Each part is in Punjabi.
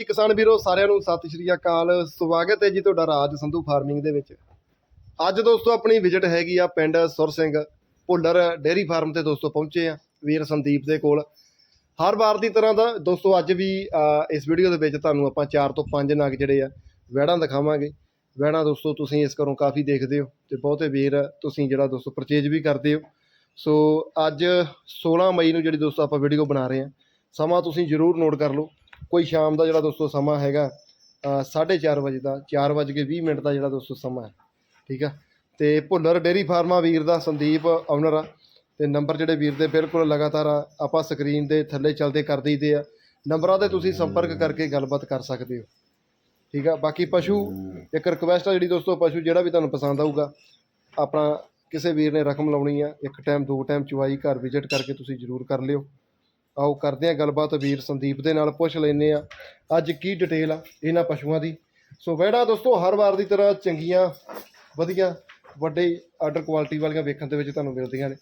ਜੀ ਕਿਸਾਨ ਵੀਰੋ, ਸਾਰਿਆਂ ਨੂੰ ਸਤਿ ਸ਼੍ਰੀ ਅਕਾਲ। ਸਵਾਗਤ ਹੈ ਜੀ ਤੁਹਾਡਾ ਰਾਜ ਸੰਧੂ ਫਾਰਮਿੰਗ ਦੇ ਵਿੱਚ। ਅੱਜ ਦੋਸਤੋ, ਆਪਣੀ ਵਿਜ਼ਿਟ ਹੈਗੀ ਆ ਪਿੰਡ ਸੁਰ ਸਿੰਘ ਭੁੱਲਰ ਡੇਅਰੀ ਫਾਰਮ ਤੇ ਦੋਸਤੋ ਪਹੁੰਚੇ ਆ, ਵੀਰ ਸੰਦੀਪ ਦੇ ਕੋਲ। ਹਰ ਵਾਰ ਦੀ ਤਰ੍ਹਾਂ ਦਾ ਦੋਸਤੋ, ਅੱਜ ਵੀ ਇਸ ਵੀਡੀਓ ਦੇ ਵਿੱਚ ਤੁਹਾਨੂੰ ਆਪਾਂ 4 ਤੋਂ 5 ਨਗ ਜਿਹੜੇ ਆ, ਵਹਿੜਾਂ ਦਿਖਾਵਾਂਗੇ। ਵਹਿੜਾਂ ਦੋਸਤੋ, ਤੁਸੀਂ ਇਸ ਘਰੋਂ ਕਾਫੀ ਦੇਖਦੇ ਹੋ ਤੇ ਬਹੁਤੇ ਵੀਰ ਤੁਸੀਂ ਜਿਹੜਾ ਦੋਸਤੋ ਪਰਚੇਜ ਵੀ ਕਰਦੇ ਹੋ। ਸੋ, ਅੱਜ 16 ਮਈ ਨੂੰ ਜਿਹੜੀ ਦੋਸਤੋ ਆਪਾਂ ਵੀਡੀਓ ਬਣਾ ਰਹੇ ਹਾਂ ਸਮਾਂ ਤੁਸੀਂ ਜ਼ਰੂਰ ਨੋਟ ਕਰ ਲਓ। ਕੋਈ ਸ਼ਾਮ ਦਾ ਜਿਹੜਾ ਦੋਸਤੋ ਸਮਾਂ ਹੈਗਾ ਅ, 4:30 ਵਜੇ ਦਾ 4:20 ਮਿੰਟ ਦਾ ਜਿਹੜਾ ਦੋਸਤੋ ਸਮਾਂ ਹੈ ਠੀਕ ਆ? ਤੇ ਭੁੱਲਰ ਡੇਰੀ ਫਾਰਮਾ ਵੀਰ ਦਾ ਸੰਦੀਪ ਓਨਰ ਆ। ਤੇ ਨੰਬਰ ਜਿਹੜੇ ਵੀਰ ਦੇ ਬਿਲਕੁਲ ਲਗਾਤਾਰ ਆਪਾਂ ਸਕਰੀਨ ਦੇ ਥੱਲੇ ਚੱਲਦੇ ਕਰ ਦਈਦੇ ਆ। ਨੰਬਰਾਂ ਤੇ ਤੁਸੀਂ ਸੰਪਰਕ ਕਰਕੇ ਗੱਲਬਾਤ ਕਰ ਸਕਦੇ ਹੋ ਠੀਕ ਆ? ਬਾਕੀ ਪਸ਼ੂ ਇੱਕ ਰਿਕਵੈਸਟ ਆ ਜਿਹੜੀ ਦੋਸਤੋ ਪਸ਼ੂ ਜਿਹੜਾ ਵੀ ਤੁਹਾਨੂੰ ਪਸੰਦ ਆਊਗਾ ਆਪਣਾ ਕਿਸੇ ਵੀਰ ਨੇ ਰਕਮ ਲਾਉਣੀ ਆ ਇੱਕ ਟਾਈਮ ਦੋ ਟਾਈਮ ਚੁਆਈ ਘਰ ਵਿਜ਼ਿਟ ਕਰਕੇ ਤੁਸੀਂ ਜ਼ਰੂਰ ਕਰ ਲਿਓ। ਆਓ ਕਰਦੇ ਆ ਗੱਲਬਾਤ ਵੀਰ ਸੰਦੀਪ ਦੇ ਨਾਲ ਪੁੱਛ ਲੈਨੇ ਆ ਅੱਜ ਕੀ ਡਿਟੇਲ ਆ ਇਹਨਾਂ ਪਸ਼ੂਆਂ ਦੀ? ਸੋ ਵਹਿੜਾ ਦੋਸਤੋ ਹਰ ਵਾਰ ਦੀ ਤਰ੍ਹਾਂ ਚੰਗੀਆਂ ਵਧੀਆ ਵੱਡੇ ਆਰਡਰ ਕੁਆਲਿਟੀ ਵਾਲੀਆਂ ਵੇਖਣ ਦੇ ਵਿੱਚ ਤੁਹਾਨੂੰ ਮਿਲਦੀਆਂ ਨੇ।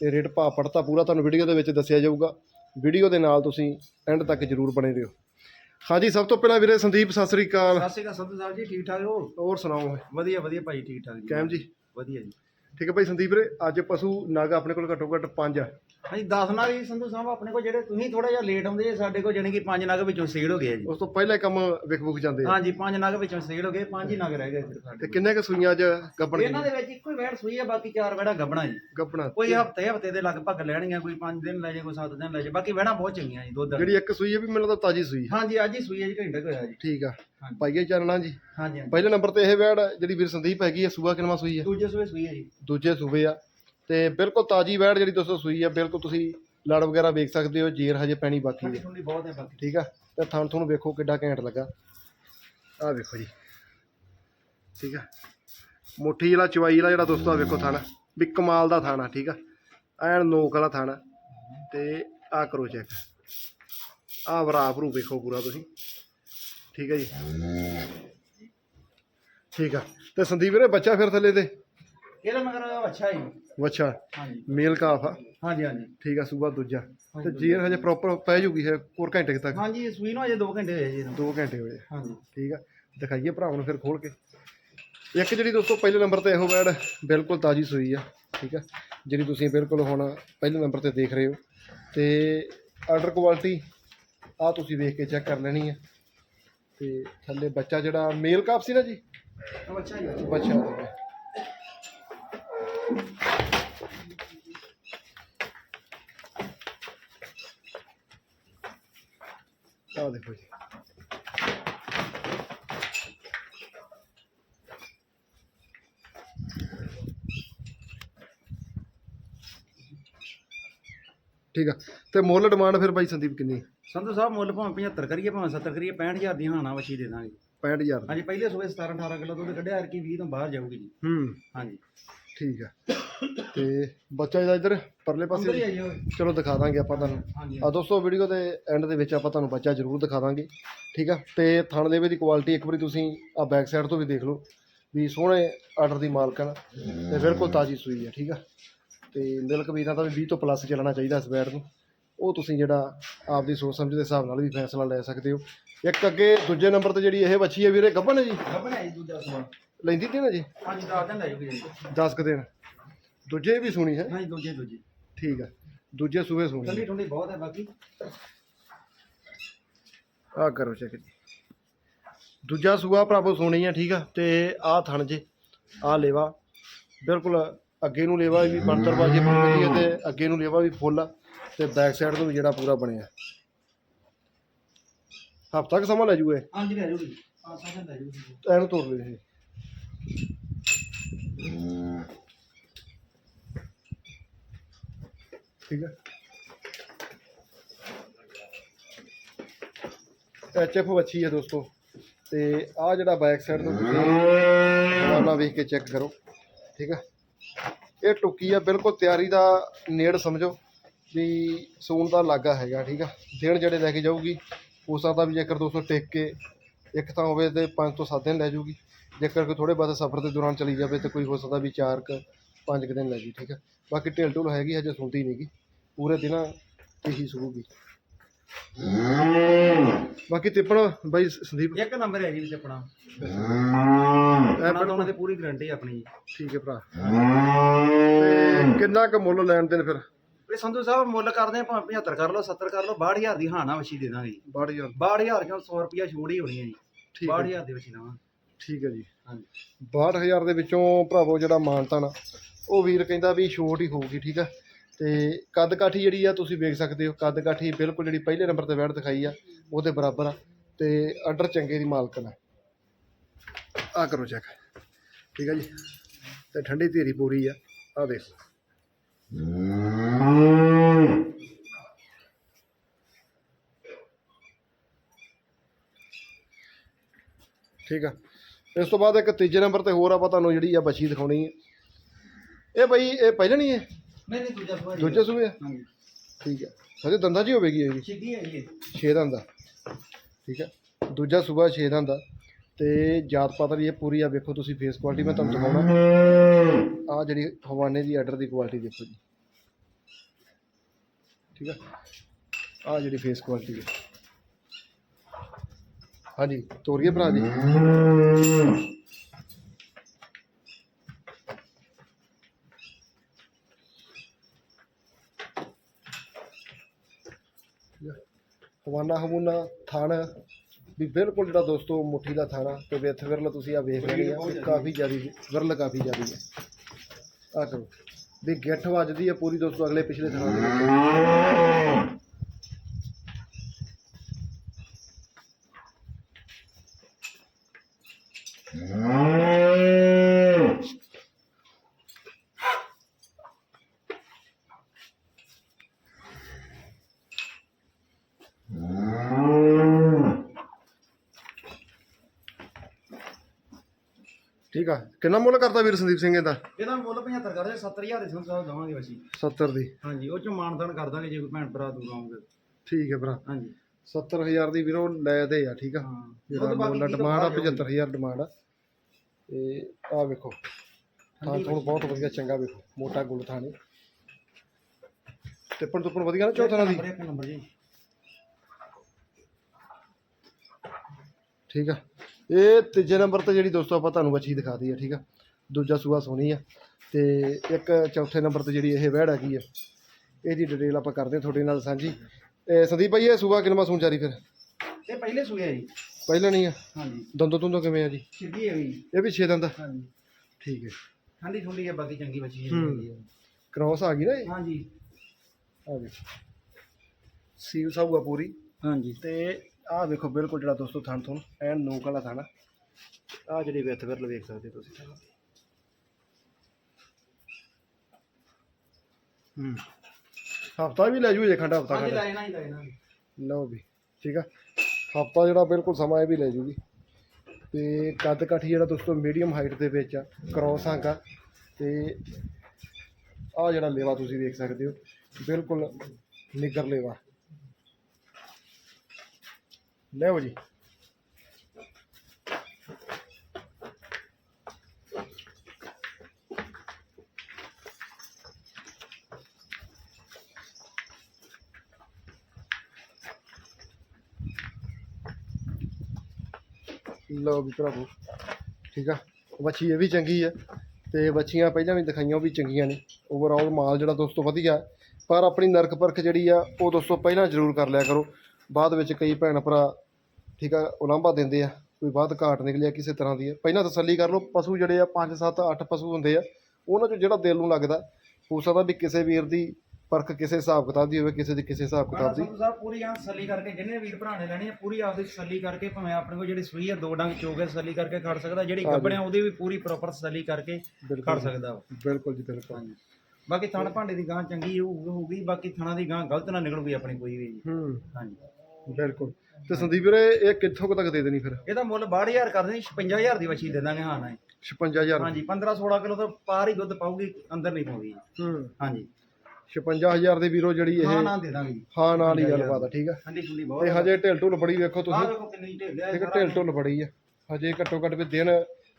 ਤੇ ਰੇਟ ਭਾਅ ਪੜਤਾ ਪੂਰਾ ਤੁਹਾਨੂੰ ਵੀਡੀਓ ਦੇ ਵਿੱਚ ਦੱਸਿਆ ਜਾਊਗਾ। ਵੀਡੀਓ ਦੇ ਨਾਲ ਤੁਸੀਂ ਐਂਡ ਤੱਕ ਜਰੂਰ ਬਣੇ ਰਹੋ। ਹਾਂਜੀ ਸਭ ਤੋਂ ਪਹਿਲਾਂ ਵੀਰੇ ਸੰਦੀਪ ਸਤਿ ਸ੍ਰੀ ਅਕਾਲ। ਸਤਿ ਸ਼੍ਰੀ ਅਕਾਲ ਸੰਧੂ ਸਾਹਿਬ ਜੀ ਠੀਕ ਠਾਕ ਹੋ? ਹੋਰ ਸੁਣਾਓ ਵਧੀਆ ਵਧੀਆ ਭਾਈ ਠੀਕ ਠਾਕ ਜੀ। ਕੈਮ ਜੀ? ਵਧੀਆ ਜੀ। ਠੀਕ ਹੈ ਭਾਈ ਸੰਦੀਪ ਵੀਰੇ ਅੱਜ ਪਸ਼ੂ ਨਗ ਆਪਣੇ ਕੋਲ ਘੱਟੋ ਘੱਟ ਪੰਜ ਆ। ਹਾਂਜੀ 10 ਨਗ ਜੀ ਸੰਧੂ ਸਾਹਿਬ ਆਪਣੇ ਕੋਲ ਜਿਹੜੇ ਤੁਸੀਂ ਥੋੜਾ ਜਿਹਾ ਲੇਟ ਆਉਂਦੇ ਜੇ ਸਾਡੇ ਕੋਲ ਜਾਣੀ ਕਿ 5 ਨਗ ਵਿੱਚੋਂ ਸੇਲ ਹੋ ਗਏ ਆ ਜੀ। ਉਸ ਤੋਂ ਪਹਿਲਾਂ ਹੀ ਕੰਮ ਵਿਕ ਬੁਕ ਜਾਂਦੇ ਆ। ਹਾਂਜੀ 5 ਨਗ ਵਿੱਚੋਂ ਸੇਲ ਹੋ ਗਏ 5 ਹੀ ਨਗ ਰਹਿ ਗਏ ਫਿਰ ਤੇ ਸਾਡੇ ਕਿੰਨੇ ਕੁ ਸੂਈਆਂ ਅੱਜ ਗੱਬਣ ਇਹਨਾਂ ਦੇ ਵਿੱਚ ਇੱਕੋ ਹੀ ਵੈੜ ਸੂਈ ਆ ਬਾਕੀ ਚਾਰ ਵੈੜਾ ਗੱਬਣਾ ਜੀ। ਗੱਬਣਾ। ਕੋਈ ਹਫ਼ਤੇ ਹਫ਼ਤੇ ਦੇ ਲਗਭਗ ਲੈਣੀਆਂ ਕੋਈ 5 ਦਿਨ ਲੈ ਜੇ ਕੋਈ 7 ਦਿਨ ਲੈ ਜੇ ਬਾਕੀ ਵੈੜਾ ਬਹੁਤ ਚੰਗੀਆਂ ਜੀ ਦੁੱਧ ਵਾਲੀ। ਜਿਹੜੀ ਇੱਕ ਸੂਈ ਹੈ ਵੀ ਮੈਨੂੰ ਲੱਗਦਾ ਤਾਜੀ ਸੂਈ ਹੈ ਹਾਂਜੀ ਅੱਜ ਹੀ ਸੂਈ ਆ ਜੀ ਘੰਟਾ ਕੁ ਹੋਇਆ ਜੀ। ਠੀਕ ਆ। ਹਾਂਜੀ। ਪਾਈਏ ਚਾਨਣਾ ਜੀ। ਹਾਂਜੀ ਹਾਂਜੀ। ਪਹਿਲੇ ਨੰਬਰ ਤੇ ਇਹ ਵੈੜ ਜਿਹੜੀ ਵੀਰ ਸੰਦੀਪ ਹੈਗੀ ਹੈ ਸੂਆ ਕਿਨਵਾ ਸੂਈ ਹੈ ਦੂਜੇ ਸੂਏ ਸੂਈ ਆ ਜੀ। ਦੂਜੇ ਸੂਬੇ ਆ। ਤੇ ਬਿਲਕੁਲ ਤਾਜੀ ਵੈੜ ਜਿਹੜੀ ਦੋਸਤੋ ਸੂਈ ਆ ਬਿਲਕੁਲ ਤੁਸੀਂ ਲੜ ਵਗੈਰਾ ਵੇਖ ਸਕਦੇ ਹੋ ਜੀਰ ਹਜੇ ਪੈਣੀ ਬਾਕੀ ਹੈ। ਠੰਡੀ ਬਹੁਤ ਹੈ ਬਾਕੀ। ਠੀਕ ਆ? ਤੇ ਥਣ ਤੁਹਾਨੂੰ ਵੇਖੋ ਕਿੱਡਾ ਘੈਂਟ ਲੱਗਾ। ਆਹ ਵੇਖੋ ਜੀ। ਠੀਕ ਆ? ਮੁੱਠੀ ਵਾਲਾ ਚਵਾਈ ਵਾਲਾ ਜਿਹੜਾ ਦੋਸਤੋ ਆ ਵੇਖੋ ਥਣ ਵੀ ਕਮਾਲ ਦਾ ਥਣ ਠੀਕ ਆ? ਐਨ ਨੋਕ ਵਾਲਾ ਥਣ ਤੇ ਆ ਕਰੋ ਚੈੱਕ ਆ ਵਰਾ ਭਰੂ ਵੇਖੋ ਪੂਰਾ ਤੁਸੀਂ। ਠੀਕ ਹੈ ਜੀ? ਠੀਕ ਆ। ਤੇ ਸੰਦੀਪ ਵੀਰੇ ਬੱਚਾ ਫਿਰ ਥੱਲੇ ਤੇ? ਇਹਦਾ ਮਗਰ ਅੱਛਾ ਜੀ ਵੱਛਾ। ਹਾਂਜੀ। ਮੇਲ ਕਾਫ ਆ। ਹਾਂਜੀ ਹਾਂਜੀ। ਠੀਕ ਆ ਸੂਬਾ ਦੂਜਾ। ਤੇ ਜੀਰ ਹਜੇ ਪ੍ਰੋਪਰ ਪੈ ਜੂਗੀ ਹੈ ਹੋਰ ਘੰਟੇ ਕੁ ਤੱਕ? ਹਾਂਜੀ ਸੂਈ ਨੂੰ ਅਜੇ 2 ਘੰਟੇ ਹੋਏ ਜੀ ਇਹਨੂੰ। 2 ਘੰਟੇ ਹੋਏ ਆ। ਹਾਂਜੀ। ਠੀਕ ਆ। ਦਿਖਾਈਏ ਭਰਾਵਾਂ ਨੂੰ ਫਿਰ ਖੋਲ ਕੇ। ਇੱਕ ਜਿਹੜੀ ਦੋਸਤੋ ਪਹਿਲੇ ਨੰਬਰ ਤੇ ਇਹੋ ਬੈਡ ਬਿਲਕੁਲ ਤਾਜੀ ਸੂਈ ਆ। ਠੀਕ ਆ। ਜਿਹੜੀ ਤੁਸੀਂ ਬਿਲਕੁਲ ਹੁਣ ਪਹਿਲੇ ਨੰਬਰ ਤੇ ਦੇਖ ਰਹੇ ਹੋ। ਤੇ ਆਰਡਰ ਕੁਆਲਿਟੀ ਆ ਤੁਸੀਂ ਵੇਖ ਕੇ ਚੈੱਕ ਕਰ ਲੈਣੀ ਆ। ਤੇ ਥੱਲੇ ਬੱਚਾ ਜਿਹੜਾ ਮੇਲ ਕਾਪ ਸੀ ਨਾ ਜੀ? ਉਹ ਅੱਛਾ ਜੀ ਬੱਚਾ ਆ ਦੇਖੋ ਜੀ। ਠੀਕ ਆ। ਤੇ ਮੁੱਲ ਡਿਮਾਂਡ ਫਿਰ ਬਾਈ ਸੰਦੀਪ ਕਿੰਨੀ? ਸੰਧੂ ਸਾਹਿਬ ਮੁੱਲ ਭਾਵੇਂ 75 ਕਰੀਏ ਭਾਵੇਂ 70 ਕਰੀਏ 65000 ਦੀ ਹਾਨਾ ਵਛੀ ਦੇ ਦਾਂਗੇ। 65000 ਹਾਂਜੀ ਪਹਿਲੇ ਸੂਏ 17 18 ਕਿਲੋ ਦੁੱਧ ਕੱਢਿਆ ਕਿ 20 ਤੋਂ ਬਾਹਰ ਜਾਊਗੀ ਜੀ। ਹੂੰ। ਹਾਂਜੀ। ਠੀਕ ਆ ਤੇ ਬੱਚਾ ਇਹਦਾ ਇੱਧਰ ਪਰਲੇ ਹੀ ਪਾਸੇ ਜੀ। ਚਲੋ ਦਿਖਾ ਦਾਂਗੇ ਆਪਾਂ ਤੁਹਾਨੂੰ। ਆ ਦੋਸਤੋ ਵੀਡੀਓ ਦੇ ਐਂਡ ਦੇ ਵਿੱਚ ਆਪਾਂ ਤੁਹਾਨੂੰ ਬੱਚਾ ਜ਼ਰੂਰ ਦਿਖਾ ਦਾਂਗੇ। ਠੀਕ ਆ? ਤੇ ਥਣ ਦੇਵੇ ਦੀ ਕੁਆਲਿਟੀ ਇੱਕ ਵਾਰੀ ਤੁਸੀਂ ਆ ਬੈਕ ਸਾਈਡ ਤੋਂ ਵੀ ਦੇਖ ਲਓ ਵੀ ਸੋਹਣੇ ਆਰਡਰ ਦੀ ਮਾਲਕਣ ਤੇ ਬਿਲਕੁਲ ਤਾਜੀ ਸੂਈ ਆ ਠੀਕ ਆ? ਤੇ ਮਿਲਕ ਵੀਰਾਂ ਦਾ ਵੀ 20 ਤੋਂ ਪਲੱਸ ਚੱਲਣਾ ਚਾਹੀਦਾ ਇਸ ਬੈਡ ਨੂੰ। ਉਹ ਤੁਸੀਂ ਜਿਹੜਾ ਆਪਦੀ ਸੋਚ ਸਮਝ ਦੇ ਹਿਸਾਬ ਨਾਲ ਵੀ ਫੈਸਲਾ ਲੈ ਸਕਦੇ ਹੋ। ਇੱਕ ਅੱਗੇ ਦੂਜੇ ਨੰਬਰ ਤੇ ਜਿਹੜੀ ਇਹ ਬੱਚੀ ਹੈ ਵੀਰੇ ਗੱਭਣ ਹੈ ਜੀ? ਗੱਬਣਾ ਜੀ ਦੂਜਾ ਸੂਆ ਲੈਂਦੀ ਤੇ ਨਾ ਜੀ? ਹਾਂਜੀ ਦਸ ਦਿਨ ਲੈ ਜੀ। 10 ਕੁ ਦਿਨ। ਦੂਜੇ ਵੀ ਸੁਣੀ ਹੈ? ਹਾਂਜੀ ਦੂਜੇ ਦੂਜੇ। ਠੀਕ ਆ। ਦੂਜੇ ਸੂਏ ਸੁਣੀ ਠੰਡੀ ਠੰਡੀ ਬਹੁਤ ਹੈ ਬਾਕੀ। ਆ ਕਰੋ ਚੈੱਕ ਜੀ। ਦੂਜਾ ਸੂਆ ਭਰਾਵੋ ਸੋਣੀ ਆ ਠੀਕ ਆ। ਤੇ ਆ ਥਣ ਜੇ ਆ ਲੇਵਾ। ਬਿਲਕੁਲ ਅੱਗੇ ਨੂੰ ਲੇਵਾ ਵੀ ਬਣਤਰ ਬਾਜੀ ਬਣੀ ਹੈ ਤੇ ਅੱਗੇ ਨੂੰ ਲੇਵਾ ਵੀ ਫੁੱਲ ਆ ਤੇ ਬੈਕ ਸਾਈਡ ਤੋਂ ਵੀ ਜਿਹੜਾ ਪੂਰਾ ਬਣਿਆ। ਹਫਤਾ ਕੁ ਸਮਾਂ ਲੈ ਜੂਏ ਹਾਂਜੀ ਲੈ ਆ ਸਭ ਦਿਨ ਲੈ ਜਾਊਗੀ ਐਨੂੰ ਤੋੜ ਲਓ ਇਹ ਠੀਕ ਹੈ। ਐਚਐਫ ਵੱਛੀ ਹੈ ਦੋਸਤੋ। ਤੇ ਆ ਜਿਹੜਾ ਬੈਕ ਸਾਈਡ ਤੋਂ ਤੁਸੀਂ ਆਪਣਾ ਵੇਖ ਕੇ ਚੈੱਕ ਕਰੋ। ਠੀਕ ਹੈ। ਇਹ ਟੁੱਕੀ ਆ, ਬਿਲਕੁਲ ਤਿਆਰੀ ਦਾ ਨੇੜ ਸਮਝੋ ਵੀ ਸੂਣ ਦਾ ਲਾਗਾ ਹੈਗਾ, ਠੀਕ ਆ। ਦਿਨ ਜਿਹੜੇ ਲੈ ਕੇ ਜਾਊਗੀ ਹੋ ਸਕਦਾ ਵੀ ਜੇਕਰ ਦੋਸਤੋ ਟਿਕ ਕੇ ਇੱਕ ਤਾਂ ਹੋਵੇ ਤੇ 5 ਤੋਂ 7 ਦਿਨ ਲੈ ਜਾਊਗੀ। ਜੇਕਰ ਕੋਈ ਥੋੜੇ ਬਹੁਤ ਸਫ਼ਰ ਦੇ ਦੌਰਾਨ ਚਲੀ ਜਾਵੇ ਤੇ ਕੋਈ ਹੋ ਸਕਦਾ ਵੀ 4 ਕ 5 ਕੁ ਦਿਨ ਲੈ ਜੀ ਠੀਕ ਹੈ? ਬਾਕੀ ਢਿੱਲ ਢੁੱਲ ਹੈਗੀ ਹਜੇ ਸੁਣਦੀ ਨਹੀਂਗੀ ਪੂਰੇ ਦਿਨਾਂ ਤੇ ਹੀ ਸੂਗੀ ਬਾਕੀ ਤਿੱਪਣ ਬਾਈ ਸੰਦੀਪ? ਇੱਕ ਨੰਬਰ ਹੈ ਜੀ ਵਿੱਚ ਆਪਣਾ। ਇਹ ਉਹਨਾਂ ਦੀ ਪੂਰੀ ਗਰੰਟੀ ਆਪਣੀ। ਜੀ ਠੀਕ ਹੈ ਭਰਾ। ਤੇ ਕਿੰਨਾ ਕੁ ਮੁੱਲ ਲੈਣ ਦੇ ਨੇ ਫਿਰ? ਇਹ ਸੰਧੂ ਸਾਹਿਬ ਮੁੱਲ ਕਰਦੇ ਆ ਭਾਵੇਂ 75 ਕਰ ਲਓ 70 ਕਰ ਲਓ 62000 ਦੀ ਹਾਨਾ ਵਛੀ ਦੇ ਦਾਂਗੇ। ਜੀ 62000 62000 ਕਿਉਂ 100 ਰੁਪਿਆ ਛੋੜ ਹੀ ਹੋਣੀ ਹੈ ਜੀ। ਠੀਕ ਹੈ। 62000 ਦੀ ਵਛੀ ਦਵਾਂਗੇ। ਠੀਕ ਹੈ ਜੀ। ਹਾਂਜੀ। 62000 ਦੇ ਵਿੱਚੋਂ ਭਰਾਵੋ ਜਿਹੜਾ ਮਾਨਤਾ ਨਾ ਉਹ ਵੀਰ ਕਹਿੰਦਾ ਵੀ ਛੋਟ ਹੀ ਹੋਊਗੀ ਠੀਕ ਆ ਤੇ ਕੱਦ ਕਾਠੀ ਜਿਹੜੀ ਆ ਤੁਸੀਂ ਵੇਖ ਸਕਦੇ ਹੋ ਕੱਦ ਕਾਠੀ ਬਿਲਕੁਲ ਜਿਹੜੀ ਪਹਿਲੇ ਨੰਬਰ ਤੇ ਵੈੜ ਦਿਖਾਈ ਆ ਉਹਦੇ ਬਰਾਬਰ ਆ। ਤੇ ਆਰਡਰ ਚੰਗੇ ਦੀ ਮਾਲਕਨ ਆ। ਆ ਕਰੋ ਚੈੱਕ ਠੀਕ ਆ ਜੀ। ਤੇ ਠੰਡੀ ਧੀਰੀ ਪੂਰੀ ਆ। ਆ ਦੇਖੋ ਠੀਕ ਆ। ਇਸ ਤੋਂ ਬਾਅਦ ਇੱਕ ਤੀਜੇ ਨੰਬਰ ਤੇ ਹੋਰ ਆਪਾਂ ਤੁਹਾਨੂੰ ਜਿਹੜੀ ਆ ਬੱਚੀ ਦਿਖਾਉਣੀ ਹੈ ਇਹ ਬਈ ਇਹ ਪਹਿਲਾਂ ਨਹੀਂ ਹੈ? ਨਹੀਂ ਨਹੀਂ ਦੂਜਾ ਦੂਜੇ ਸੂਏ ਆ? ਹਾਂਜੀ। ਠੀਕ ਹੈ ਹਜੇ ਦੰਦਾਂ 'ਚ ਹੀ ਹੋਵੇਗੀ ਇਹ ਵੀ? ਸਿੱਧੀ ਹੈ ਜੀ। 6 ਦੰਦ। ਦਾ ਠੀਕ ਹੈ ਦੂਜਾ ਸੂਬਾ 6 ਦੰਦ। ਦਾ ਤੇ ਜਾਤ ਪਾਤ ਦੀ ਇਹ ਪੂਰੀ ਆ ਵੇਖੋ ਤੁਸੀਂ ਫੇਸ ਕੁਆਲਿਟੀ ਮੈਂ ਤੁਹਾਨੂੰ ਦਿਖਾਉਣਾ। ਆ ਜਿਹੜੀ ਹਵਾਨੇ ਦੀ ਆਰਡਰ ਦੀ ਕੁਆਲਿਟੀ ਦੇਖੋ ਜੀ। ਠੀਕ ਹੈ ਆ ਜਿਹੜੀ ਫੇਸ ਕੁਆਲਿਟੀ ਹੈ ਹਾਂਜੀ, ਤੋਰੀਏ ਭਰਾ ਜੀ। ਹਵਾਨਾ ਹਮੂਨਾ ਥਣ। ਵੀ ਬਿਲਕੁਲ ਜਿਹੜਾ ਦੋਸਤੋ ਮੁੱਠੀ ਦਾ ਥਾਣਾ, ਤੇ ਵਿੱਥ ਵਿਰਲ ਤੁਸੀਂ ਆ ਵੇਖ ਰਹੇ ਆ ਕਾਫੀ ਜ਼ਿਆਦੀ ਵਿਰਲ ਕਾਫੀ ਜ਼ਿਆਦੀ ਹੈ ਆ ਕਰੋ। ਵੀ ਗਿੱਠ ਵੱਜਦੀ ਹੈ ਪੂਰੀ ਦੋਸਤੋ ਅਗਲੇ ਪਿਛਲੇ ਥਾਣਾ ਦੇ ਵਿੱਚ। ਠੀਕ ਆ। ਕਿੰਨਾ ਮੁੱਲ ਕਰਤਾ ਵੀਰ ਸੰਦੀਪ ਸਿੰਘ ਇਹਦਾ? ਇਹਦਾ ਮੁੱਲ 75 ਕਰਦੇ 70000 ਦੇ ਸਾਹਿਬ ਦਵਾਂਗੇ ਵਛੀ 70 ਦੀ। ਹਾਂਜੀ ਉਹ ਚ ਮਾਨਦਾਨ ਕਰ ਦਾਂਗੇ ਜੇ ਕੋਈ ਭੈਣ ਭਰਾ ਦੂਰ ਆਉਂਗੇ। ਠੀਕ ਹੈ ਭਰਾ। ਹਾਂਜੀ। 70000 ਦੀ ਵੀਰੋ ਲੈ ਦੇ ਆ ਠੀਕ ਆ। ਜਿਹੜਾ ਮੁੱਲ ਡਿਮਾਂਡ ਆ 75000 ਡਿਮਾਂਡ ਆ। ਤੇ ਆ ਵੇਖੋ ਥਾਂ ਥੋਣ ਬਹੁਤ ਵਧੀਆ ਚੰਗਾ ਵੇਖੋ ਮੋਟਾ ਗੁੱਲ ਥਾਣੀ ਟਿੱਪਣ ਟੁੱਪਣ ਵਧੀਆ ਨਾ ਚੌਥਾ ਦੀ? ਠੀਕ ਆ। ਇਹ ਤੀਜੇ ਨੰਬਰ ਤੇ ਜਿਹੜੀ ਦੋਸਤੋ ਆਪਾਂ ਤੁਹਾਨੂੰ ਬੱਚੀ ਦਿਖਾਤੀ ਆ ਠੀਕ ਆ? ਦੂਜਾ ਸੂਆ ਸੋਹਣੀ ਆ ਤੇ ਇੱਕ ਚੌਥੇ ਨੰਬਰ ਤੇ ਜਿਹੜੀ ਇਹ ਵਹਿੜ ਹੈਗੀ ਆ ਇਹਦੀ ਡਿਟੇਲ ਆਪਾਂ ਕਰਦੇ ਹਾਂ ਤੁਹਾਡੇ ਨਾਲ ਸਾਂਝੀ। ਇਹ ਸੰਦੀਪ ਭਾਈ ਇਹ ਸੂਆ ਕਿਨਮਾ ਸੂਣ ਚਾਰੀ ਫਿਰ? ਇਹ ਪਹਿਲੇ ਸੂਏ ਆ ਜੀ। ਪਹਿਲਾਂ ਨਹੀਂ ਆ? ਹਾਂਜੀ। ਦੰਦੋ ਤੁੰਦੋ ਕਿਵੇਂ ਆ ਜੀ? ਸਿੱਧੀ ਹੈ ਜੀ। ਇਹ ਵੀ 6 ਦੰਦ ਆ? ਹਾਂਜੀ। ਠੀਕ ਹੈ ਠੰਡੀ ਠੰਡੀ ਹੈ ਬਾਕੀ ਚੰਗੀ ਬੱਚੀ ਹੈ ਹੂੰ। ਜੀ ਕ੍ਰਾਸ ਆ ਗਈ ਨਾ ਇਹ? ਹਾਂਜੀ। ਆ ਵੇਖੋ ਸੀਲ ਸਾਊਗਾ ਪੂਰੀ। ਹਾਂਜੀ। ਤੇ ਆਹ ਵੇਖੋ ਬਿਲਕੁਲ ਜਿਹੜਾ ਦੋਸਤੋ ਥਣ ਥਣ ਐਨ ਨੋਕ ਵਾਲਾ ਥਣ ਆ। ਜਿਹੜੀ ਵਿੱਥ ਵਿਰਲ ਵੇਖ ਸਕਦੇ ਤੁਸੀਂ ਹੂੰ। ਹਫਤਾ ਵੀ ਲੈ ਜੂ ਜੇ ਖੰਡਾ ਹਫਤਾ ਹਾਂਜੀ ਖੰਡਾ। ਲੈਣਾ ਹੀ ਲੈਣਾ। ਲਓ ਵੀ ਠੀਕ ਆ। ਹਫਤਾ ਜਿਹੜਾ ਬਿਲਕੁਲ ਸਮਾਂ ਇਹ ਵੀ ਲੈ ਜੂਗੀ ਤੇ ਕੱਦ ਕਾਠੀ ਜਿਹੜਾ ਦੋਸਤੋ ਮੀਡੀਅਮ ਹਾਈਟ ਦੇ ਵਿੱਚ ਆ ਕ੍ਰੋਸ ਆਂਗਾ ਤੇ ਆ ਜਿਹੜਾ ਲੇਵਾ ਤੁਸੀਂ ਵੇਖ ਸਕਦੇ ਹੋ ਬਿਲਕੁਲ ਨਿੱਗਰ ਲੇਵਾ। ਲਓ ਜੀ। ਲਓ ਵੀ ਭਰਾਵੋ, ਠੀਕ ਆ। ਵੱਛੀ ਇਹ ਵੀ ਚੰਗੀ ਆ ਤੇ ਵੱਛੀਆਂ ਪਹਿਲਾਂ ਵੀ ਦਿਖਾਈਆਂ, ਉਹ ਵੀ ਚੰਗੀਆਂ ਨੇ। ਓਵਰਆਲ ਮਾਲ ਜਿਹੜਾ ਦੋਸਤੋ ਵਧੀਆ ਪਰ ਆਪਣੀ ਨਰਕ ਪਰਖ ਜਿਹੜੀ ਆ, ਉਹ ਦੋਸਤੋ ਪਹਿਲਾਂ ਜ਼ਰੂਰ ਕਰ ਲਿਆ ਕਰੋ। ਬਾਅਦ ਵਿੱਚ ਕਈ ਭੈਣ ਭਰਾ ਠੀਕ ਆ ਉਲਾਂਭਾ ਦਿੰਦੇ ਆ ਕੋਈ ਬਾਅਦ ਘਾਟ ਨਿਕਲਿਆ ਕਿਸੇ ਤਰ੍ਹਾਂ ਦੀ। ਹੈ ਪਹਿਲਾਂ ਤਸੱਲੀ ਕਰ ਲਓ ਪਸ਼ੂ ਜਿਹੜੇ ਆ 5 7 8 ਪਸ਼ੂ ਹੁੰਦੇ ਆ ਉਹਨਾਂ 'ਚ ਜਿਹੜਾ ਦਿਲ ਨੂੰ ਲੱਗਦਾ ਹੋ ਸਕਦਾ ਵੀ ਕਿਸੇ ਵੀਰ ਦੀ ਪਰਖ ਕਿਸੇ ਹਿਸਾਬ ਕਿਤਾਬ ਦੀ ਹੋਵੇ ਕਿਸੇ ਦੀ ਕਿਸੇ ਹਿਸਾਬ ਕਿਤਾਬ ਦੀ। ਸਾਹਿਬ ਪੂਰੀ ਆਂ ਸੱਲੀ ਕਰਕੇ ਜਿੰਨੇ ਵੀਰ ਭਰਾ ਨੇ ਲੈਣੀ ਹੈ ਪੂਰੀ ਆਪਦੀ ਤਸੱਲੀ ਕਰਕੇ ਭਾਵੇਂ ਆਪਣੇ ਕੋਲ ਜਿਹੜੀ ਸੂਈ ਹੈ ਦੋ ਡੰਗ ਚੋਗੇ ਤਸੱਲੀ ਕਰਕੇ ਖੜ ਸਕਦਾ ਜਿਹੜੀ ਹਾਂਜੀ। ਗੱਬੜਿਆ ਉਹਦੀ ਵੀ ਪੂਰੀ ਪ੍ਰੋਪਰ ਤਸੱਲੀ ਕਰਕੇ ਖੜ ਸਕਦਾ ਬਿਲਕੁਲ ਜੀ ਬਿਲਕੁਲ। ਬਾਕੀ ਥਣ ਭਾਂਡੇ ਦੀ ਗਾਂ ਚੰਗੀ ਹੋਊ- ਹੋਊਗੀ ਬਾਕੀ ਥਣਾ ਦੀ ਗਾਂ ਗਲਤ ਨਾ ਨਿਕਲੂਗੀ ਆਪਣੀ ਕੋਈ ਵੀ ਜੀ। ਹੂੰ। ਹਾਂਜੀ। ਬਿਲਕੁਲ। ਤੇ ਸੰਦੀਪ ਵੀਰੇ ਇਹ ਕਿੱਥੋਂ ਕੁ ਤੱਕ ਦੇ ਦੇਣੀ ਫਿਰ? ਇਹਦਾ ਮੁੱਲ 62000 ਕਰ ਦੇਣੀ 55000 ਦੀ ਵਛੀ ਦੇ ਦਾਂਗੇ ਹਾਂ ਨਾ 56000 ਹਾਂਜੀ 15 16 ਕਿਲੋ ਤੋਂ ਪਾਰ ਹੀ ਦੁੱਧ ਪਾਊਗੀ ਅੰਦਰ ਨਹੀਂ ਪਾਊਗੀ ਹੂੰ। ਹਾਂਜੀ। 56000 ਦੇ ਵੀਰੋ ਜਿਹੜੀ ਇਹ ਹਾਂ ਨਾ ਦੇ ਦਾਂਗੇ ਜੀ। ਹਾਂ ਨਾਲ ਹੀ ਗੱਲਬਾਤ ਆ ਠੀਕ ਆ? ਠੰਡੀ ਹਜੇ ਢਿੱਲ ਢੁੱਲ ਬੜੀ ਵੇਖੋ ਆਹ ਤੁਸੀਂ ਵੇਖੋ ਕਿੰਨੀ ਢਿੱਲ ਹੈ ਢਿੱਲ ਢੁੱਲ ਬੜੀ ਆ। ਹਜੇ ਘੱਟੋ ਘੱਟ ਵੀ ਦਿਨ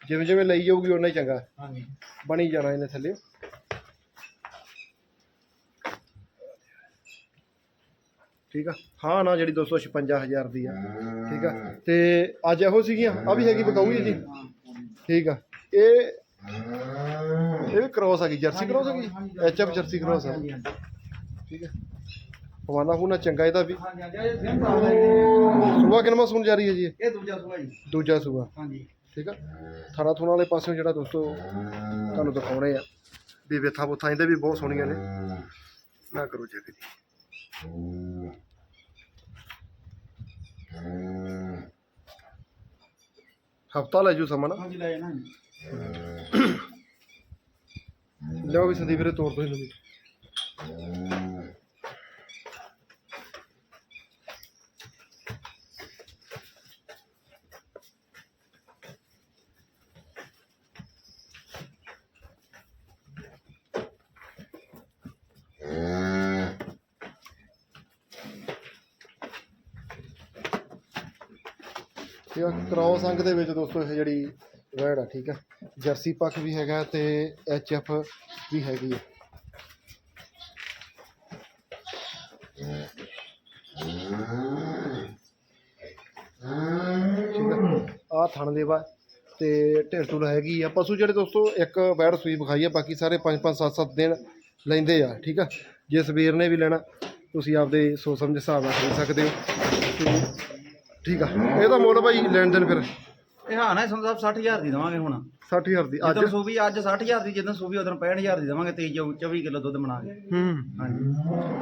ਜਿਵੇਂ ਜਿਵੇਂ ਲਈ ਜਾਊਗੀ ਉਨਾ ਹੀ ਚੰਗਾ। ਹਾਂਜੀ। ਬਣੀ ਜਾਣਾ ਇਹਨੇ ਥੱਲੇ। ਠੀਕ ਆ? ਹਾਂ ਨਾ ਜਿਹੜੀ 256000 ਦੀ ਆ। ਠੀਕ ਆ? ਤੇ ਅੱਜ ਇਹੋ ਸੀਗੀਆਂ। ਆ ਵੀ ਹੈਗੀ ਬਕਾਊ ਜੀ। ਠੀਕ ਆ। ਇਹ ਇਹ ਵੀ ਕ੍ਰੋਸ ਹੈਗੀ ਜਰਸੀ ਕ੍ਰੋਸ ਹੈਗੀ? ਐਚ ਐਫ ਜਰਸੀ ਕ੍ਰੋਸ ਹਾਂਜੀ ਠੀਕ ਹੈ ਹਵਾਨਾ ਹੁਣਾ ਚੰਗਾ ਇਹਦਾ ਵੀ। ਸੁਬਾ ਕਿੰਨਾ ਸੁਣ ਜਾ ਰਹੀ ਹੈ ਜੀ? ਇਹ? ਦੂਜਾ ਸੂਆ ਜੀ। ਦੂਜਾ ਸੁਬਾ ਹਾਂਜੀ। ਠੀਕ ਆ? ਥਾਣਾ ਥੁਣਾ ਵਾਲੇ ਪਾਸਿਓਂ ਜਿਹੜਾ ਦੋਸਤੋ ਤੁਹਾਨੂੰ ਦਿਖਾਉਣੇ ਆ। ਵੀ ਵੇਥਾ ਬੁੱਥਾਂ ਇਹਦੇ ਵੀ ਬਹੁਤ ਸੋਹਣੀਆਂ ਨੇ। ਨਾ ਕਰੋ ਚੈੱਕ ਜੀ। ਹਫਤਾ ਲੈ ਜੂ ਸਮਾਂ ਨਾ। ਹਾਂਜੀ ਲੈ ਜਾਣਾ। ਲਿਓ ਵੀ ਸੰਦੀਪ ਵੀਰੇ ਤੋੜ ਦੋ ਇਹਨੂੰ ਵੀ। ਠੀਕ ਆ ਕ੍ਰੋਸ ਅੰਗ ਦੇ ਵਿੱਚ ਦੋਸਤੋ ਇਹ ਜਿਹੜੀ ਵੈੜ ਆ, ਠੀਕ ਆ। ਜਰਸੀ ਪੱਖ ਵੀ ਹੈਗਾ ਤੇ ਐਚ ਐਫ ਵੀ ਹੈਗੀ ਆ। ਠੀਕ ਆ। ਆ ਥਣ ਦੇ ਤੇ ਢੇਰ ਢੁਰ ਹੈਗੀ ਆ। ਪਸ਼ੂ ਜਿਹੜੇ ਦੋਸਤੋ, ਇੱਕ ਵੈੜ ਸੂਈ ਵਿਖਾਈ ਆ, ਬਾਕੀ ਸਾਰੇ 5 5 7 7 ਦਿਨ ਲੈਂਦੇ ਆ, ਠੀਕ ਆ। ਜੇ ਸਵੇਰ ਨੇ ਵੀ ਲੈਣਾ, ਤੁਸੀਂ ਆਪਦੇ ਸੋਚ ਸਮਝ ਹਿਸਾਬ ਨਾਲ ਖਰੀਦ ਸਕਦੇ ਹੋ। ਠੀਕ ਆ। ਇਹਦਾ ਮੁੱਲ ਭਾਈ ਲੈਣ ਦੇਣ ਫਿਰ। ਇਹ ਹਾਂ ਨਾ ਸਾਨੂੰ ਸਾਹਿਬ 60000 ਦੀ ਦਵਾਂਗੇ ਹੁਣ। 60000 ਦੀ ਅੱਜ? ਜਦੋਂ ਸੂਬੀ ਅੱਜ 60000 ਦੀ ਜਦੋਂ ਸੂਬੀ ਉਦੋਂ 65000 ਦੀ ਦਵਾਂਗੇ 23 24 ਕਿਲੋ ਦੁੱਧ ਬਣਾਗੇ ਹੂੰ। ਹਾਂਜੀ।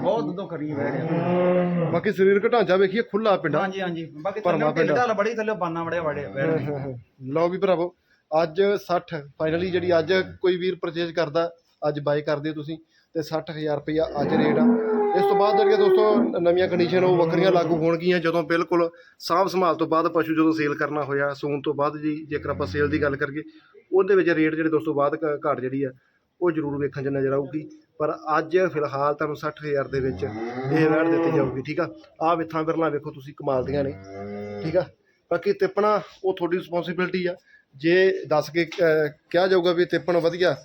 ਬਹੁਤ ਦੁੱਧੋਂ ਖਰੀ ਬਹਿ ਰਿਹਾ ਬਾਕੀ ਸਰੀਰਕ ਢਾਂਚਾ ਵੇਖੀਏ ਖੁੱਲਾ ਪਿੰਡਾ ਹਾਂਜੀ ਹਾਂਜੀ। ਬਾਕੀ ਭਰਵਾਂ ਥੱਲੇ ਪਿੰਡ। ਢਿੱਲ ਬੜੀ ਥੱਲੇ ਬਾਨਾ ਬੜੇ ਬੜੇ ਬੈਠ ਗਏ ਲਓ ਵੀ ਭਰਾਵੋ ਅੱਜ 60 ਫਾਈਨਲੀ ਜਿਹੜੀ ਅੱਜ ਕੋਈ ਵੀਰ ਪਰਚੇਜ ਕਰਦਾ ਅੱਜ ਬਾਈ ਕਰਦੇ ਹੋ ਤੁਸੀਂ ਤੇ 60000 ਰੁਪਇਆ ਅੱਜ ਰੇਟ ਆ। ਇਸ ਤੋਂ ਬਾਅਦ ਜਿਹੜੀਆਂ ਦੋਸਤੋ, ਨਵੀਆਂ ਕੰਡੀਸ਼ਨ ਉਹ ਵੱਖਰੀਆਂ ਲਾਗੂ ਹੋਣਗੀਆਂ ਜਦੋਂ ਬਿਲਕੁਲ ਸਾਂਭ ਸੰਭਾਲ ਤੋਂ ਬਾਅਦ ਪਸ਼ੂ ਜਦੋਂ ਸੇਲ ਕਰਨਾ ਹੋਇਆ, ਸੂਣ ਤੋਂ ਬਾਅਦ ਜੀ ਜੇਕਰ ਆਪਾਂ ਸੇਲ ਦੀ ਗੱਲ ਕਰੀਏ, ਉਹਦੇ ਵਿੱਚ ਰੇਟ ਜਿਹੜੇ ਦੋਸਤੋ ਬਾਅਦ ਘ- ਘਾਟ ਜਿਹੜੀ ਆ, ਉਹ ਜ਼ਰੂਰ ਵੇਖਣ 'ਚ ਨਜ਼ਰ ਆਊਗੀ। ਪਰ ਅੱਜ ਫਿਲਹਾਲ ਤੁਹਾਨੂੰ 60000 ਦੇ ਵਿੱਚ ਇਹ ਵੈਟ ਦਿੱਤੀ ਜਾਊਗੀ, ਠੀਕ ਆ? ਆਹ ਵਿਥਾਂ ਬਿਰਲਾ ਵੇਖੋ ਤੁਸੀਂ, ਕਮਾਲ ਦੀਆਂ ਨੇ, ਠੀਕ ਆ? ਬਾਕੀ ਤਿੱਪਣਾ, ਉਹ ਤੁਹਾਡੀ ਰਿਸਪੌਂਸਿਬਿਲਟੀ ਆ। ਜੇ ਦੱਸ ਕੇ ਕਿਹਾ ਜਾਊਗਾ ਵੀ ਤਿੱਪਣ ਵਧੀਆ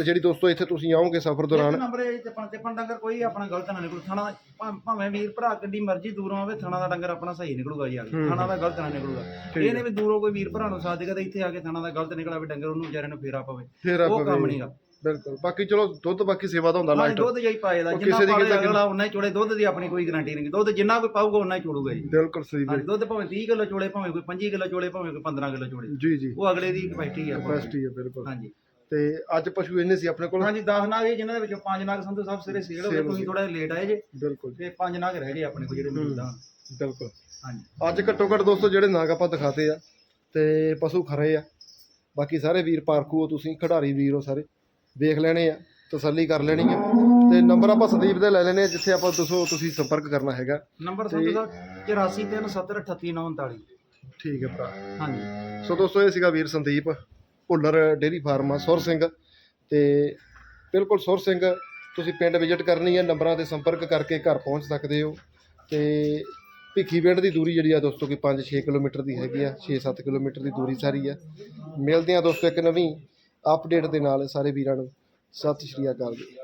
ਤੇ ਜਿਹੜੀ ਦੋਸਤੋ ਇੱਥੇ ਤੁਸੀਂ ਆਓਗੇ ਸਫ਼ਰ ਦੌਰਾਨ। ਨੰਬਰ ਇਹ ਤੇ ਤੇ ਡੰਗਰ ਕੋਈ ਆਪਣਾ ਗਲਤ ਨਾ ਨਿਕਲੂ। ਥਣਾ ਭਾ- ਭਾਵੇਂ ਵੀਰ ਭਰਾ ਕਿੱਡੀ ਮਰਜ਼ੀ ਦੂਰੋਂ ਆਵੇ ਥਣਾ ਦਾ ਡੰਗਰ ਆਪਣਾ ਸਹੀ ਨਿਕਲੂਗਾ ਜੀ ਆ ਕੇ। ਥਣਾ ਦਾ ਗਲਤ ਨਾ ਨਿਕਲੂਗਾ। ਇਹ ਨਹੀਂ ਵੀ ਦੂਰੋਂ ਕੋਈ ਵੀਰ ਭਰਾ ਨੂੰ ਸਾਥ ਦੇਗਾ ਤੇ ਇੱਥੇ ਆ ਕੇ ਥਣਾ ਦਾ ਗਲਤ ਨਿਕਲਾ ਵੀ ਡੰਗਰ ਉਹਨੂੰ ਵਿਚਾਰੇ ਨੂੰ ਫੇਰਾ ਪਵੇ। ਫੇਰ ਉਹ ਆਪਾਂ ਕੰਮ ਵੀ- ਨਹੀਂਗਾ ਬਿਲਕੁਲ। ਬਾਕੀ ਚਲੋ ਦੁੱਧ ਬਾਕੀ ਸੇਵਾ ਦਾ ਹੁੰਦਾ ਹਾਂ ਲਾਈਟ। ਦੁੱਧ ਜਾਈ ਪਾਏ ਦਾ। ਉਹ ਜਿੰਨਾ ਕਿਸੇ ਦੀ ਪਾਵੇ ਕਿਤੇ- ਅਗਲਾ ਉਨਾ ਹੀ ਚੋੜੇ ਦੁੱਧ ਦੀ ਆਪਣੀ ਕੋਈ ਗਾਰੰਟੀ ਨਹੀਂ। ਦੁੱਧ ਜਿੰਨਾ ਕੋਈ ਪਾਊਗਾ ਉਨਾ ਹੀ ਚੋੜੂਗਾ ਜੀ। ਬਿਲਕੁਲ ਸਹੀ ਹਾਂਜੀ ਦੁੱਧ ਭਾਵੇਂ 30 ਕਿਲੋ ਚੋੜੇ ਭਾਵੇਂ ਕੋਈ 25 ਕਿਲੋ ਚੋੜੇ ਭਾਵੇਂ ਕੋਈ 15 ਕਿਲੋ ਚੋੜੇ ਜੀ ਜੀ। ਉਹ ਅਗਲੇ ਦੀ ਕਪੈਸਿਟੀ ਆ। ਕਪੈਸਿਟੀ ਹੈ ਬਿਲਕੁਲ। ਹਾਂਜੀ। ਤੇ ਅੱਜ ਪਸ਼ੂ ਇੰਨੇ ਸੀ ਆਪਣੇ ਕੋਲ? ਹਾਂਜੀ 10 ਨਾਗ ਜਿਨ੍ਹਾਂ ਦੇ ਵਿੱਚੋਂ 5 ਨਾਗ ਸੰਧੂ ਸਾਹਿਬ ਸਿਰੇ ਸੇਲ ਹੋ ਗਏ Sale ਹੋ ਤੁਸੀਂ ਥੋੜਾ ਲੇਟ ਆਏ ਜੇ। ਬਿਲਕੁਲ। ਤੇ 5 ਨਾਗ ਰਹਿ ਗਏ ਆਪਣੇ ਕੋਲ ਜਿਹੜੇ ਮੌਜੂਦਾ ਬਿਲਕੁਲ। ਹਾਂਜੀ। ਅੱਜ ਘੱਟੋ ਘੱਟ ਦੋਸਤੋ ਜਿਹੜੇ ਨਾਗ ਆਪਾਂ ਦਿਖਾਤੇ ਆ ਤੇ ਪਸ਼ੂ ਖਰੇ ਆ। ਬਾਕੀ ਸਾਰੇ ਵੀਰ ਪਾਰਖੂ ਹੋ ਤੁਸੀਂ ਖਿਡਾਰੀ ਵੀਰ ਹੋ ਸਾਰੇ ਵੇਖ ਲੈਣੇ ਆ ਤਸੱਲੀ ਕਰ ਲੈਣੀ ਆ। ਤੇ ਨੰਬਰ ਆਪਾਂ ਸੰਦੀਪ ਦੇ ਲੈ ਲੈਣੇ ਆ ਜਿੱਥੇ ਆਪਾਂ ਦੱਸੋ ਤੁਸੀਂ ਸੰਪਰਕ ਕਰਨਾ ਹੈਗਾ। ਨੰਬਰ ਸੰਧੂ ਸਾਹਿਬ 8437738939 ਠੀਕ ਹੈ ਭਰਾ। ਹਾਂਜੀ। ਸੋ ਦੋਸਤੋ ਇਹ ਸੀਗਾ ਵੀਰ ਸੰਦੀਪ। ਭੁੱਲਰ ਡੇਰੀ ਫਾਰਮ ਆ, ਸੁਰ ਸਿੰਘ। ਤੇ ਬਿਲਕੁਲ ਸੁਰ ਸਿੰਘ, ਤੁਸੀਂ ਪਿੰਡ ਵਿਜ਼ਿਟ ਕਰਨੀ ਹੈ, ਨੰਬਰਾਂ ਤੇ ਸੰਪਰਕ ਕਰਕੇ ਘਰ ਪਹੁੰਚ ਸਕਦੇ ਹੋ। ਤੇ ਭਿੱਖੀ ਪਿੰਡ ਦੀ ਦੂਰੀ ਜਿਹੜੀ ਆ ਦੋਸਤੋ ਕਿ 5-6 ਕਿਲੋਮੀਟਰ ਦੀ ਹੈਗੀ ਆ 6-7 ਕਿਲੋਮੀਟਰ ਦੀ ਦੂਰੀ ਸਾਰੀ ਆ। ਮਿਲਦੇ ਆ ਦੋਸਤੋ ਇੱਕ ਨਵੀਂ ਅਪਡੇਟ ਦੇ ਨਾਲ ਸਾਰੇ ਵੀਰਾਂ ਨੂੰ। ਸਤਿ ਸ਼੍ਰੀ ਅਕਾਲ ਜੀ।